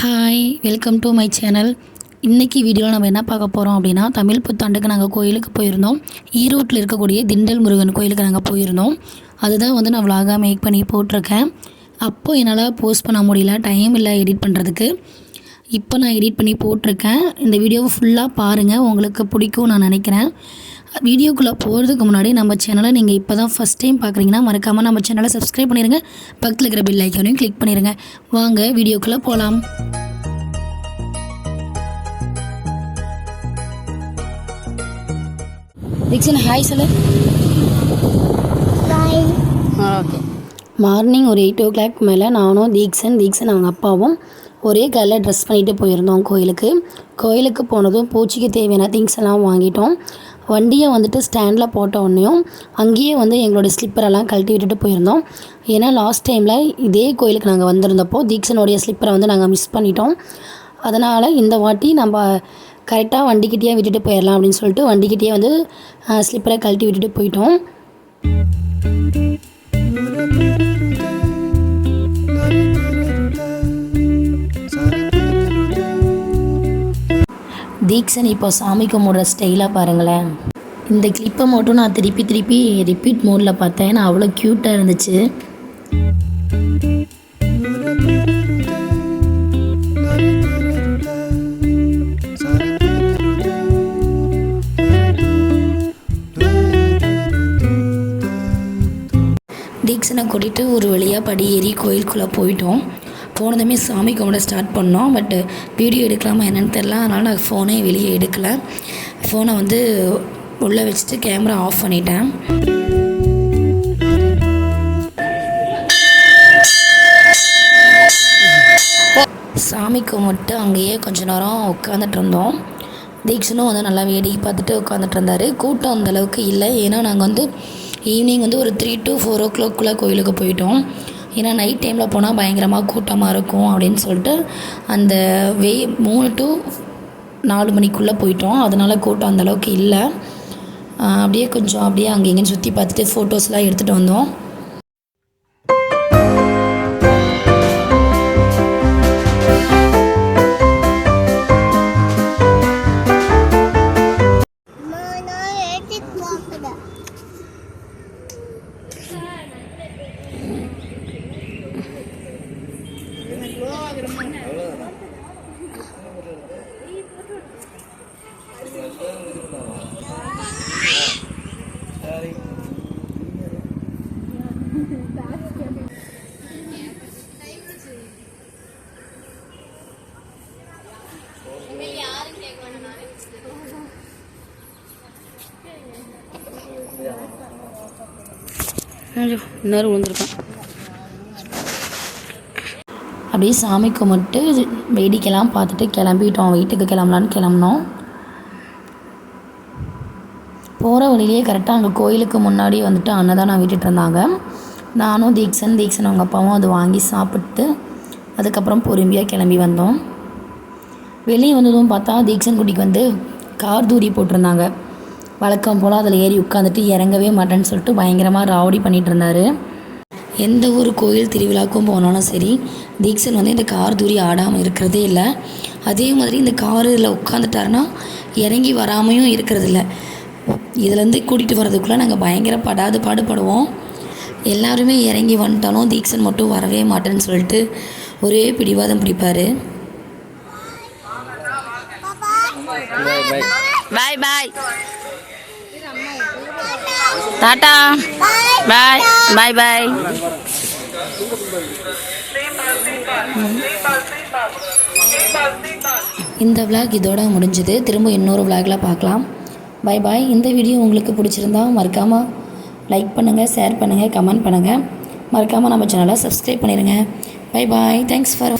Hi welcome to my channel இன்றைக்கி வீடியோவில் நம்ம என்ன பார்க்க போகிறோம் அப்படின்னா தமிழ் புத்தாண்டுக்கு நாங்கள் கோயிலுக்கு போயிருந்தோம். ஈரோட்டில் இருக்கக்கூடிய திண்டல் முருகன் கோயிலுக்கு நாங்கள் போயிருந்தோம். அதுதான் வந்து நான் vlog-ஆ மேக் பண்ணி போட்டிருக்கேன். அப்போது என்னால் போஸ்ட் பண்ண முடியல டைம் இல்லை எடிட் பண்ணுறதுக்கு இப்போ நான் எடிட் பண்ணி போட்டிருக்கேன். இந்த வீடியோவை ஃபுல்லாக பாருங்கள் உங்களுக்கு பிடிக்கும் நான் நினைக்கிறேன். வீடியோக்குள்ளே போகிறதுக்கு முன்னாடி நம்ம சேனலை நீங்கள் இப்போ தான் ஃபஸ்ட் டைம் பார்க்குறீங்கன்னா மறக்காமல் நம்ம சேனலை சப்ஸ்கிரைப் பண்ணிடுங்க பக்கத்தில் இருக்கிற பில் ஐக்கானையும் கிளிக் பண்ணிடுங்க வாங்க வீடியோக்குள்ளே போகலாம். தீக்ஷன் ஹாய் சொல்லு. ஓகே மார்னிங் ஒரு எயிட் ஓ கிளாக் மேலே நானும் தீக்ஷன் தீக்ஷன் அவங்க அப்பாவும் ஒரே கலரில் ட்ரெஸ் பண்ணிட்டு போயிருந்தோம் கோயிலுக்கு. கோயிலுக்கு போனதும் பூச்சிக்கு தேவையான திங்ஸ் எல்லாம் வாங்கிட்டோம். வண்டியை வந்துட்டு ஸ்டாண்டில் போட்ட உடனேயும் அங்கேயே வந்து எங்களோட ஸ்லிப்பரெல்லாம் கழட்டி விட்டுட்டு போயிருந்தோம். ஏன்னா லாஸ்ட் டைமில் இதே கோயிலுக்கு நாங்கள் வந்திருந்தப்போ தீக்ஷனுடைய ஸ்லிப்பரை வந்து நாங்கள் மிஸ் பண்ணிட்டோம். அதனால் இந்த வாட்டி நம்ம கரெக்டாக வண்டிக்கிட்டேயே விட்டுட்டு போயிடலாம் அப்படின்னு சொல்லிட்டு வண்டிக்கிட்டேயே வந்து ஸ்லிப்பரை கழட்டி விட்டுட்டு போயிட்டோம். தீக்ஷன் இப்போ சாமி கும்பிட்ற ஸ்டைலாக பாருங்களேன். இந்த கிளிப்பை மட்டும் நான் திருப்பி திருப்பி ரிப்பீட் மோடில் பார்த்தேன். நான் அவ்வளோ க்யூட்டாக இருந்துச்சு. தீக்ஷனை கூட்டிகிட்டு ஒரு வழியாக படி ஏறி கோயிலுக்குள்ளே போயிட்டோம். போனதுமே சாமி கும்பிட ஸ்டார்ட் பண்ணோம். பட்டு வீடியோ எடுக்கலாமா என்னென்னு தெரில அதனால் நான் ஃபோனே வெளியே எடுக்கலை. ஃபோனை வந்து உள்ளே வச்சுட்டு கேமரா ஆஃப் பண்ணிட்டேன். சாமி கும்பிட்டு அங்கேயே கொஞ்ச நேரம் உட்காந்துட்டு இருந்தோம். தீக்ஷனும் வந்து நல்லா வேடிக்கை பார்த்துட்டு உட்காந்துட்டு இருந்தார். கூட்டம் அந்தளவுக்கு இல்லை. ஏன்னா நாங்கள் வந்து ஈவினிங் வந்து ஒரு த்ரீ டு ஃபோர் ஓ கிளாக்குள்ளே கோயிலுக்கு போயிட்டோம். ஏன்னா நைட் டைமில் போனால் பயங்கரமாக கூட்டமாக இருக்கும் அப்படின்னு சொல்லிட்டு அந்த வே மூணு டு நாலு மணிக்குள்ளே போயிட்டோம். அதனால் கூட்டம் அந்தளவுக்கு இல்லை. அப்படியே கொஞ்சம் அப்படியே அங்கே இங்கேயும் சுற்றி பார்த்துட்டு ஃபோட்டோஸ்லாம் எடுத்துகிட்டு வந்தோம். இன்னொரு விழுந்திருக்கான். அப்படியே சாமி கும்பிட்டு வேடிக்கைலாம் பார்த்துட்டு கிளம்பிட்டோம். வீட்டுக்கு கிளம்பலான்னு கிளம்புனோம். போகிற வழியிலேயே கரெக்டாக அங்கே கோயிலுக்கு முன்னாடி வந்துட்டு அன்னதானம் விட்டுட்டு இருந்தாங்க நானும் தீக்ஷன் தீக்ஷன் அவங்க அப்பாவும் அது வாங்கி சாப்பிட்டு அதுக்கப்புறம் பொறுமையாக கிளம்பி வந்தோம். வெளியே வந்ததும் பார்த்தா தீக்ஷன் குட்டிக்கு வந்து கார் தூரி போட்டிருந்தாங்க. வழக்கம் போல் அதில் ஏறி உட்காந்துட்டு இறங்கவே மாட்டேன்னு சொல்லிட்டு பயங்கரமாக ராவடி பண்ணிகிட்டு இருந்தார் எந்த ஒரு கோயில் திருவிழாக்கும் போனாலும் சரி தீக்ஷன் வந்து இந்த கார் தூரி ஆடாமல் இருக்கிறதே இல்லை. அதே மாதிரி இந்த கார் இதில் உட்காந்துட்டாருன்னா இறங்கி வராமையும் இருக்கிறது இல்லை. இதுலேருந்து கூட்டிகிட்டு வரதுக்குள்ளே நாங்கள் பயங்கர படாது பாடுபடுவோம். எல்லாருமே இறங்கி வந்துட்டாலும் தீக்ஷன் மட்டும் வரவே மாட்டேன்னு சொல்லிட்டு ஒரே பிடிவாதம் பிடிப்பார். பாய் பாய் டாட்டா பாய் பாய் பாய் இந்த விளாக் இதோட முடிஞ்சது. திரும்ப இன்னொரு விளாகில் பார்க்கலாம். பாய் பாய் இந்த வீடியோ உங்களுக்கு பிடிச்சிருந்தா மறக்காமல் லைக் பண்ணுங்கள் ஷேர் பண்ணுங்கள் கமெண்ட் பண்ணுங்கள் மறக்காமல் நம்ம சேனலை சப்ஸ்கிரைப் பண்ணிடுங்க பை பாய் தேங்க்ஸ் ஃபார்